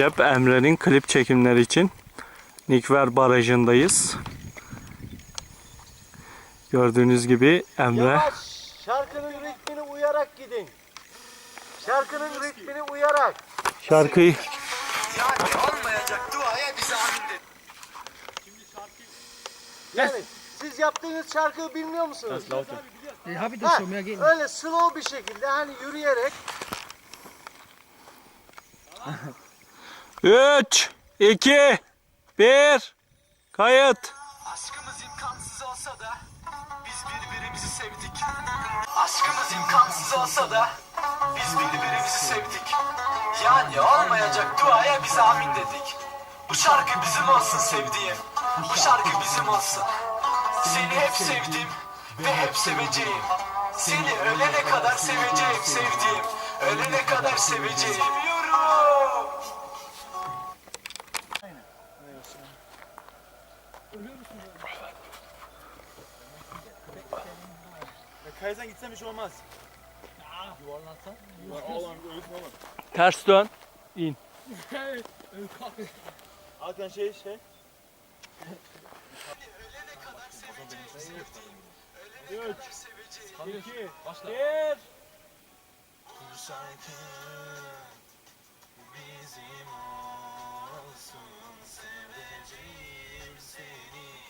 Recep Emre'nin klip çekimleri için Nikver Barajı'ndayız. Gördüğünüz gibi Emre... Yavaş, şarkının ritmini uyarak gidin. Şarkının ritmini uyarak. Şarkıyı... Yani olmayacak duaya bize amin Yani siz yaptığınız şarkıyı bilmiyor musunuz? Ha, öyle slow bir şekilde hani yürüyerek 3, 2, 1, kayıt. Aşkımız imkansız olsa da biz birbirimizi sevdik. Aşkımız imkansız olsa da biz birbirimizi sevdik. Yani olmayacak duaya biz amin dedik. Bu şarkı bizim olsun sevdiğim. Bu şarkı bizim olsun. Seni hep sevdim ve hep seveceğim. Seni ölene kadar seveceğim sevdiğim. Ölene kadar seveceğim. Kayadan gitsem hiç şey olmaz. Yuvarlansan. Yuvarlan. Öğütme oğlum. Ters dön. İn. Hakan şey şey. Ölene kadar seveceğiz. Ölene kadar seveceğiz. İki. Başla. Bir. Sanki bizim olsun seveceğim seni.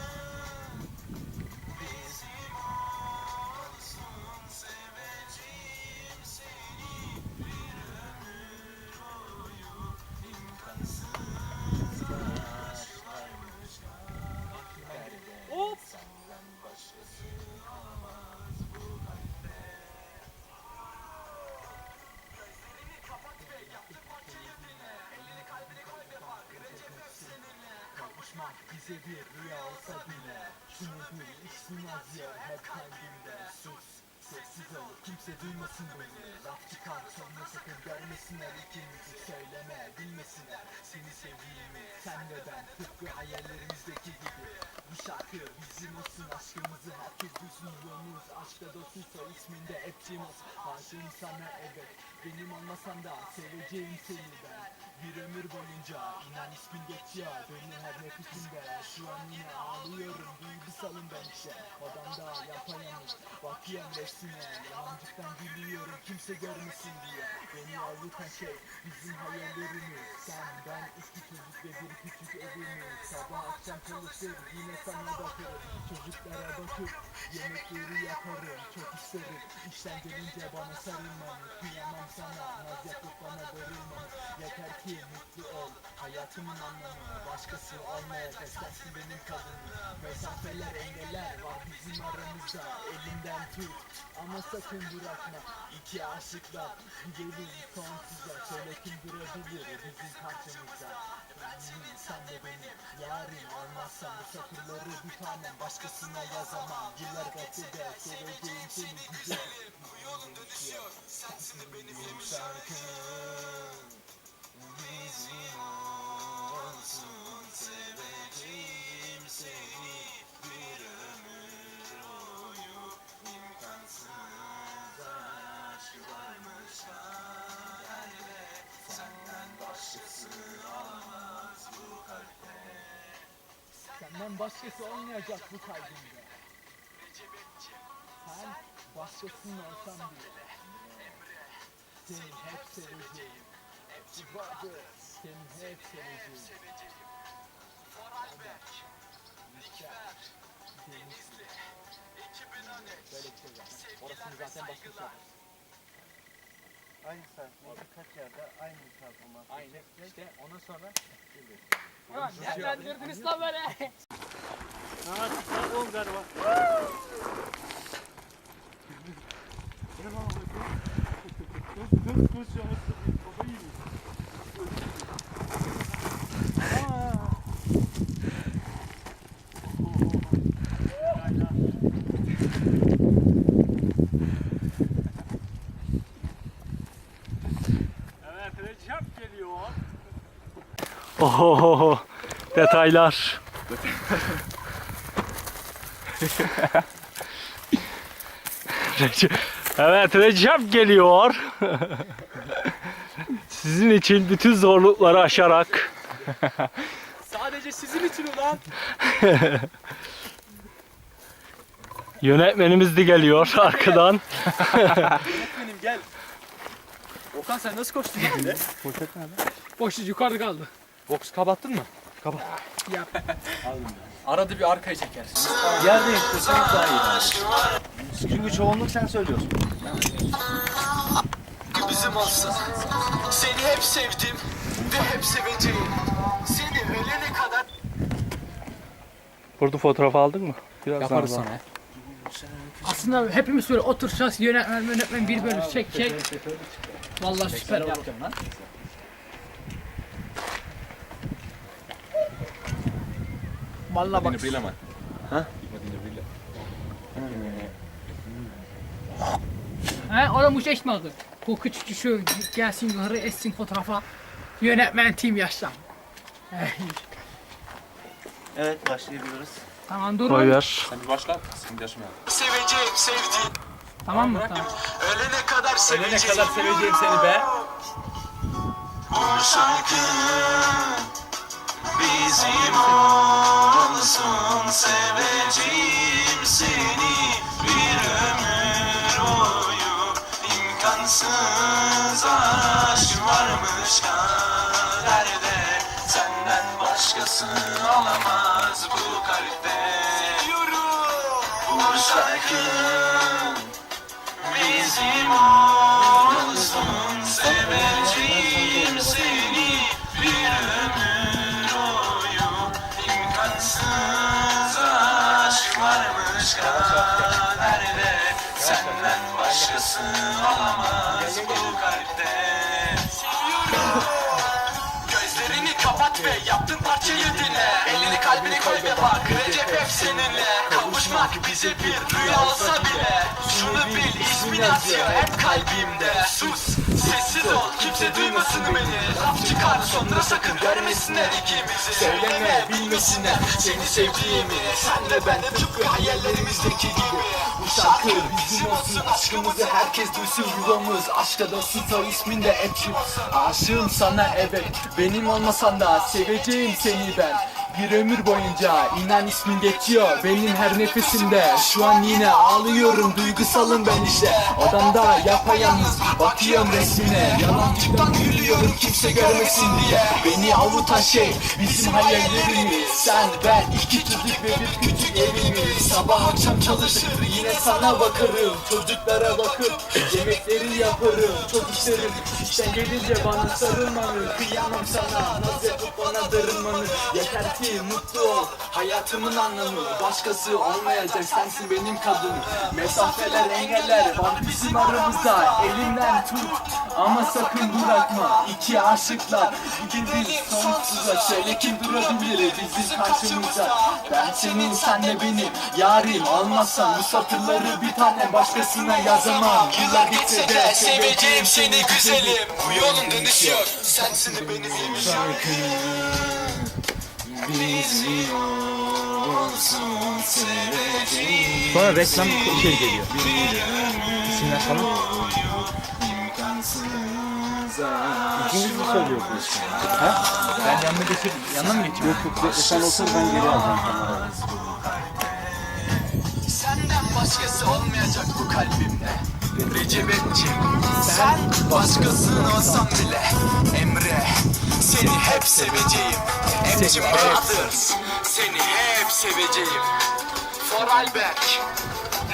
Yaşamak bize bir rüya olsa bile Şunu bil içsin az yer hep kalbimden Sus sessiz ol kimse duymasın beni. Laf çıkar sonra sakın görmesinler. İkimizi Söyleme bilmesinler. Seni sevdiğimi Sen ve ben tıpkı hayallerimizdeki gibi. Bu şarkı bizim olsun aşkımızı Herkes duysun. Yolumuz aşkta dostuysa isminde hepçimiz Aşığım sana evet. Benim olmasam da seveceğim seni ben bir ömür boyunca inan ismin geçiyor Benim her nefesimde. Şu an yine ağlıyorum. Duygu salın bence odamda yapayalnız. Bakıyorum resmine. Yalancıktan gülüyorum. Kimse görmesin diye. Beni avlutan şey bizim hayallerimiz. Sen ben iki çocuk ve bir Sabah akşam çalışır yine sana bakarım. Çocuklara bakıp yemekleri yaparım Çok isterim. İşten gelince bana sarılmanı Kıyamam sana naz yapıp bana darılmanı Yeter ki mutlu ol hayatımın anlamı Başkası almayacak sensin benim kadınım Mesafeler engeller var bizim aramızda Elimden tut. Ama sakın bırakma İki aşıklar gelir sonsuza Şöyle kim durabilir bizim karşımızda. Ben sen de benim Yarim olmazsan bu satırları bir tanem başkasına yazamam Yıllar geçse de seveceğim seni güzelim Bu yolun dönüşüyor sensin de benim yemin şarkım Bizim olsun seveceğim seni bir ömür boyu imkansız aşk varmış hayalde senden başkası Senden başkası olmayacak bu kalbimde. Sen başkasının olsan bile. Seni hep seveceğim. Civadı, seni hep seveceğim. Foralberg, Nikber, Denizli, 2013, sevgiler ve saygılar aynı saatinde kaç yerde aynı performans Aynı. İşte ondan sonra geliyor. Ulan nereden girdiniz lan böyle? Aha çıkar oğlum galiba. Gel bana bakayım. Kız kız. Oho, detaylar. Recep- evet Recep geliyor. Sizin için bütün zorlukları aşarak. Sadece sizin için ulan. Yönetmenimiz de geliyor arkadan. Benim gel. Okan sen nasıl koştun lan öyle? Boşu yukarıda kaldı. Boks kapattın mı? Kapat. Yap. Arada bir arkaya çekersin. Yer değiştirseniz daha iyi. Çünkü çoğunluk sen söylüyorsun. bizim olsun. Seni hep sevdim ve hep seveceğim. Seni ölene kadar Burada fotoğraf aldın mı? Birazdan Yaparız sana. Aslında hepimiz böyle oturacağız yönetmen yönetmen bir bölüm çekecek. Vallahi süper olur. Vallahi bak. He adam bu çekmedi. Bu küçük şu gelsin yukarı etsin fotoğrafa. Yönetmen tim yaşam. Evet başlayabiliriz. Tamam dur. Koy ver. seveceğim sevdiğim. Tamam mı? Tamam. Ölene kadar seveceğim. Ölene kadar seveceğim seni be. Bu şarkı bizim olsun seveceğim seni. Bir ömür boyu imkansız aşk varmış kaderde. Senden başkası olamaz bu kalpte. Bu şarkı bizim olsun ve yaptığın parçayı dinle Elini kalbine koy ve bak. Recep hep seninle. Kavuşmak bize bir rüya olsa bile. Şunu bil ismin yazıyor hep kalbimde. Sus sessiz ol. Kimse duymasın beni. Laf çıkar sonra sakın görmesinler ikimizi. Söyleme bilmesinler. Seni sevdiğimi. Sen de ben de tıpkı hayallerimizdeki gibi şarkı bizim olsun aşkımızı herkes duysun. Yuvamız aşkta da Sita isminde etçi Aşığım sana evet. Benim olmasan da seveceğim seni ben. Bir ömür boyunca inan ismin geçiyor benim her nefesimde. Şu an yine ağlıyorum duygusalım ben işte. Odamda yapayalnız bakıyorum resmine. Yalancıktan gülüyorum kimse görmesin diye. Beni avutan şey bizim hayallerimiz. Sen ben iki çocuk ve bir küçük evimiz. Sabah akşam çalışır yine sana bakarım Çocuklara bakıp yemekleri yaparım Çok isterim işten gelince bana sarılmanı Kıyamam sana naz yapıp bana darılmanı. Yeter ki mutlu ol hayatımın anlamı. Başkası olmayacak sensin benim kadınım Mesafeler engeller var bizim aramızda. Elimden tut ama sakın bırakma İki aşıklar gidilir sonsuza Söyle kim durabilir bizim karşımıza Ben senin sen de benim. Yarim Almazsan bu satırları bir tane başkasına yazamam Yıllar geçse de seveceğim seni güzelim Bu yolun dönüşü yok sensin de benim Bizim olsun seveceğim Sonra reklam şey geliyor. İsimler falan. İkiniz mi söylüyorsunuz? Ben yanına geçip yanına mı geçeyim? Yok yok sen olsan ben geri alacağım. Başkası olmayacak bu kalbimde Recepetciğim Sen başkasın olsam bile Emre Seni hep seveceğim Emcim Brothers Seni hep seveceğim Foralberg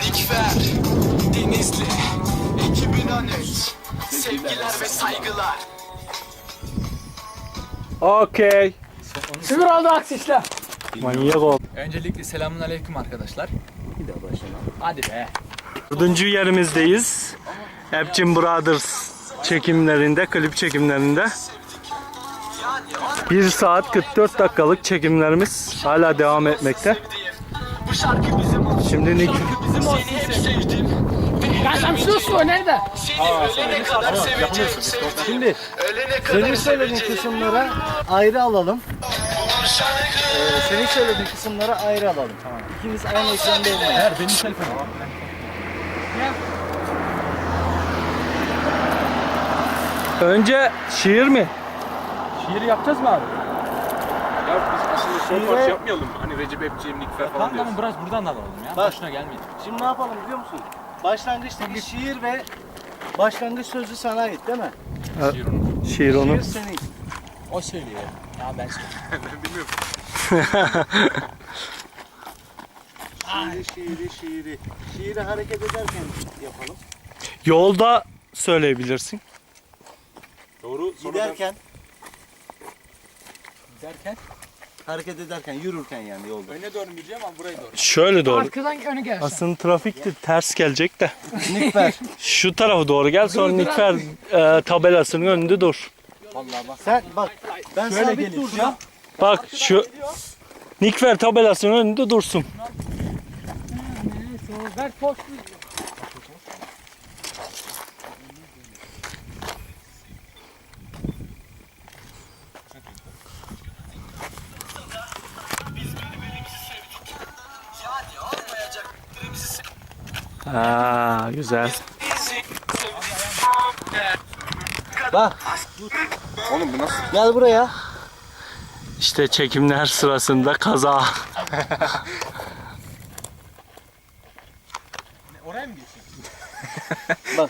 Nikfer Denizli 2013 Sevgiler ve saygılar Okey. Süper oldu aksisler. Manyak ol. Öncelikle selamun aleyküm arkadaşlar. Bir daha. Hadi be. Dördüncü yerimizdeyiz. Epcin Brothers çekimlerinde, klip çekimlerinde. 1 saat 44 dakikalık çekimlerimiz hala devam etmekte. Bu şarkı bizim olsun Şimdi Nick sevdim ve Kasamsız su nerede? Seni ölene kadar seveceğim. Şimdi Ölene kadar senin söylediğin kısımlara ayrı alalım. Bu Ee, senin söylediğin kısımlara ayrı alalım. İkiniz aynı ekranda olmayın. Eğer benim telefonum. Önce şiir mi? Şiiri yapacağız mı abi? Ya biz aslında son Şiire- parça yapmayalım mı? Hani Recep İpçi'nin Nikfer falan Tamam diyoruz. tamam biraz buradan da alalım ya. Bak. Boşuna gelmeyin. Şimdi ne yapalım biliyor musun? Başlangıçtaki şiir ve başlangıç sözü sana ait değil mi? Şiir onu. Şiir onu. Şiir senin. O söylüyor. Ya ben söylüyorum. ben bilmiyorum. Şiiri, şiiri, şiiri. Şiiri hareket ederken yapalım. Yolda söyleyebilirsin. Doğru. Giderken, Derken hareket ederken, yürürken yani yolda. öne doğru mu gideceğim ama buraya doğru. Şöyle doğru. Arkadan önü gelsin. Aslında trafikte ters gelecek de. Nikfer. Şu tarafa doğru gel sonra Nikfer e, tabelasının önünde dur. Vallahi bak. Sen bak ben Şöyle sabit gelin, duracağım. Bak şu Nikfer tabelasının önünde dursun. Ver sevdik. Ha güzel. Bak Oğlum bu nasıl? gel buraya. İşte çekimler sırasında kaza. Oraya mı geçeyim?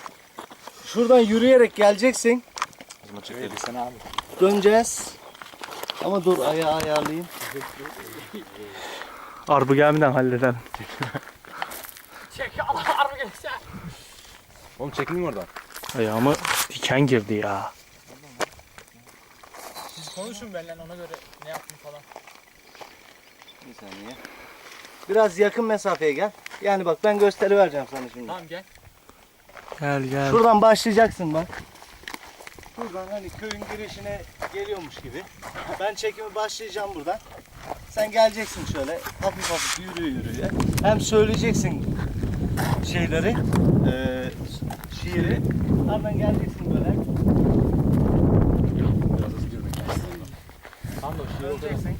Şuradan yürüyerek geleceksin. Öyle sen abi. Döneceğiz. Ama dur ayağı ayarlayayım. Arbu gelmeden halledelim. Çek Allah araba gelirse. Oğlum çekilin oradan. Ayağıma diken girdi ya. Siz konuşun benimle ona göre ne yaptım falan. Bir saniye. Biraz yakın mesafeye gel. Yani bak ben gösteri vereceğim sana şimdi. Tamam gel. Gel gel. Şuradan başlayacaksın bak. Buradan hani köyün girişine geliyormuş gibi. Ben çekimi başlayacağım buradan. Sen geleceksin şöyle hafif hafif yürü yürüye. Hem söyleyeceksin şeyleri, eee şiiri. Ardından geleceksin böyle. Biraz hızlı yürümek lazım. Tam da şiir. Söyleyeceksin.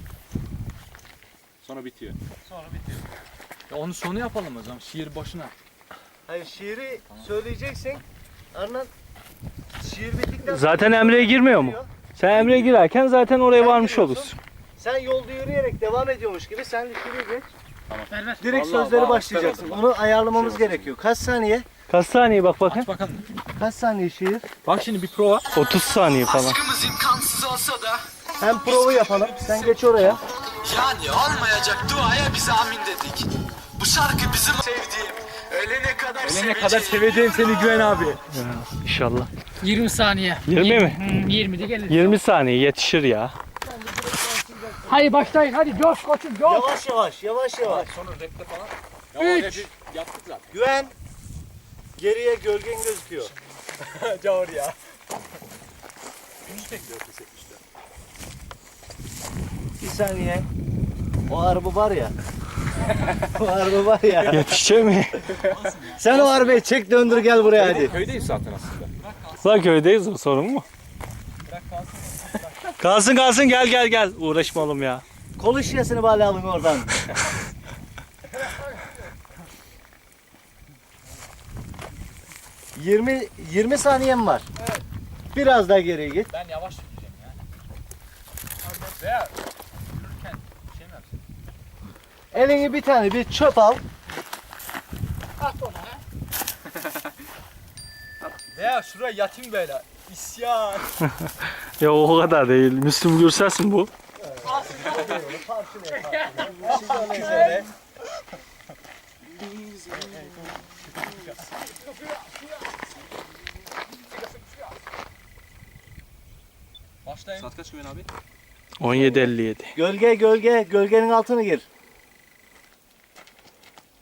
Sonra bitiyor. Sonra bitiyor. Ya onu sonu yapalım o zaman. Şiir boşuna. Hayır şiiri söyleyeceksin. Ardından şiir bittikten sonra Zaten Emre'ye girmiyor mu? Sen Emre'ye girerken zaten oraya Sen varmış giriyorsun. olursun. Sen yolda yürüyerek devam ediyormuş gibi sen de şiiri geç. Ver ver. Direkt Vallahi sözleri vallahi başlayacaksın. Onu ayarlamamız gerekiyor. Kaç saniye? Kaç saniye bak bakın. Aç bakalım. Kaç saniye şiir? Bak şimdi bir prova. 30 saniye falan. Aşkımız imkansız olsa da Hem prova yapalım. Sen geç oraya. yani olmayacak duaya biz amin dedik. Bu şarkı bizim sevdiğim. Ölene kadar Ölene kadar seveceğim seni Güven abi. İnşallah. 20 saniye. 20 mi? Hmm, 20 de gelir. 20 saniye yetişir ya. Hadi başlayın hadi coş koçum coş. Yavaş yavaş, yavaş yavaş. Sonra rapte falan. Ya Üç. yaptık zaten. Güven. Geriye gölgen gözüküyor. Cavur ya. Bir saniye. O araba var ya. o araba var ya. Yetişecek mi? Sen o arabayı çek döndür gel buraya hadi. Köydeyiz zaten aslında. Lan köydeyiz o sorun mu? Kalsın kalsın gel gel gel. Uğraşma oğlum ya. Kol şişesini bari alın oradan. Yirmi, 20 saniyem var. Biraz daha geriye git. Ben yavaş yürüyeceğim ya. Veya yürürken şey mi yapsın? Elini bir tane bir çöp al. At onu ha. Veya şuraya yatayım böyle. İsyan. Ya o kadar değil. Müslüm Gürses mi bu? Başlayın. Saat kaç Güven abi? 17.57. Gölge gölge gölgenin altına gir.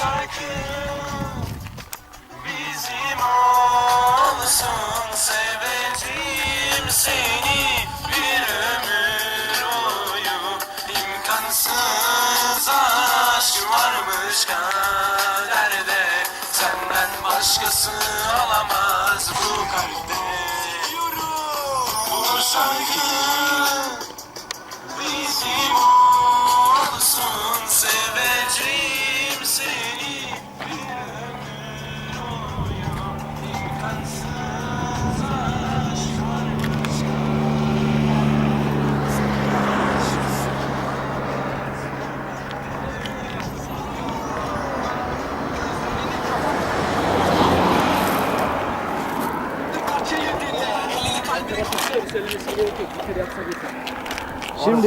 şarkı. Bizim olsun seveceğim seni. Bir ömür boyu imkansız aşk varmış kaderde. Senden başkası alamaz bu kalpte. Bu şarkı Şimdi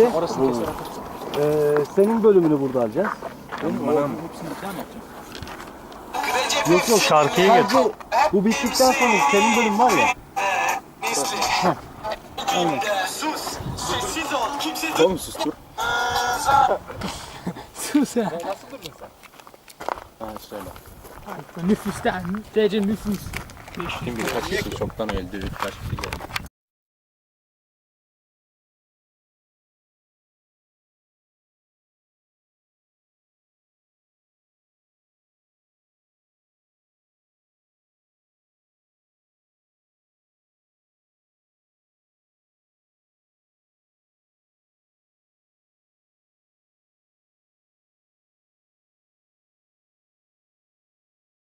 eee, senin bölümünü burada alacağız. Yok yok Şarkıyı getir. Bu bittikten sonra senin bölüm var ya. Sus! Sessiz ol! Kimse Oğlum sustur. Sus ya. Ha söyle. Nüfusten, derece nüfus. Kim bilir kaç kişi çoktan öldü. Kaç kişi geldi.